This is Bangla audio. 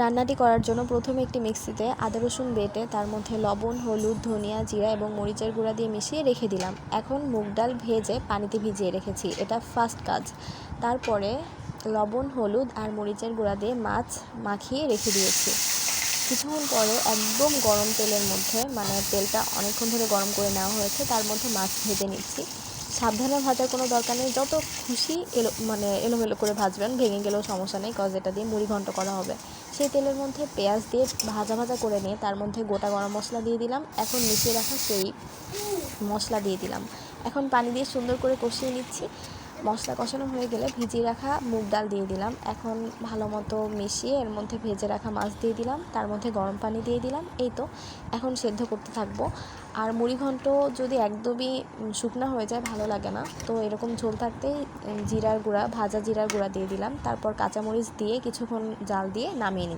রান্নাটি করার জন্য প্রথমে একটি মিক্সিতে আদা, রসুন বেটে তার মধ্যে লবণ, হলুদ, ধনিয়া, জিরা এবং মরিচের গুঁড়া দিয়ে মিশিয়ে রেখে দিলাম। এখন মুগ ডাল ভেজে পানিতে ভিজিয়ে রেখেছি। এটা ফার্স্ট কাজ। তারপরে লবণ, হলুদ আর মরিচের গুঁড়া দিয়ে মাছ মাখিয়ে রেখে দিয়েছি। কিছুক্ষণ পরে একদম গরম তেলের মধ্যে মানে তেলটা অনেকক্ষণ ধরে গরম করে নেওয়া হয়েছে, তার মধ্যে মাছ ভেজে নিচ্ছি। সাবধানে ভাজার কোনো দরকার নেই। যত খুশি এলো মানে এলোমেলো করে ভাজবেন, ভেঙে গেলেও সমস্যা নেই কজ এটা দিয়ে মুড়ি ঘন্ট করা হবে। সেই তেলের মধ্যে পেঁয়াজ দিয়ে ভাজা ভাজা করে নিয়ে তার মধ্যে গোটা গরম মশলা দিয়ে দিলাম। এখন মিশিয়ে রাখা সেই মশলা দিয়ে দিলাম। এখন পানি দিয়ে সুন্দর করে কষিয়ে নিচ্ছি। মশলা কষানো হয়ে গেলে ভিজিয়ে রাখা মুগ ডাল দিয়ে দিলাম। এখন ভালো মতো মিশিয়ে এর মধ্যে ভেজে রাখা মাছ দিয়ে দিলাম। তার মধ্যে গরম পানি দিয়ে দিলাম। এই তো, এখন সেদ্ধ করতে থাকব। আর মুড়ি ঘন্ট যদি একদমই শুকনা হয়ে যায়, ভালো লাগে না। তো এরকম ঝোল থাকতেই জিরার গুঁড়া, ভাজা জিরার গুঁড়া দিয়ে দিলাম। তারপর কাঁচামরিচ দিয়ে কিছুক্ষণ জাল দিয়ে নামিয়ে নিই